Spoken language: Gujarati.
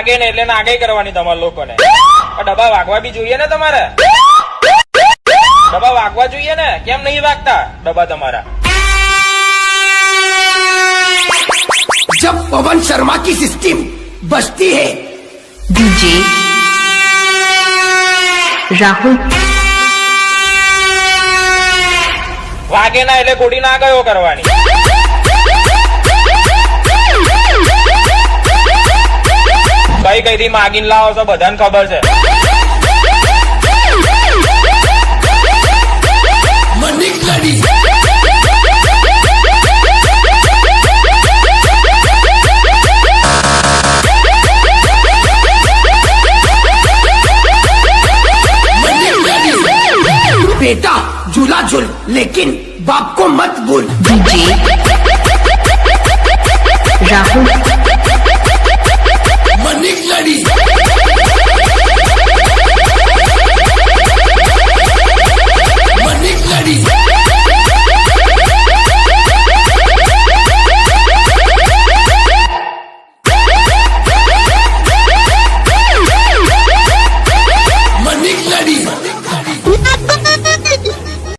નાગે ને એટલે નાગે કરવાની તમારે લોકોને. ડબ્બા વાગવા બી જોઈએ ને તમારે? ડબ્બા વાગવા જોઈએ ને? કેમ નહીં વાગતા ડબ્બા તમારા? જબ પવન શર્મા કી સિસ્ટમ બસતી હે. ડીજે. રાહુલ. વાગે ના એટલે ગોડી ના ગયો કરવાની. કઈ કઈ થી માગીને લાવો છો બધાને ખબર છે मनिक लड़ी मनिक लड़ी बेटा झूला झूल लेकिन बाप को मत भूल डीजे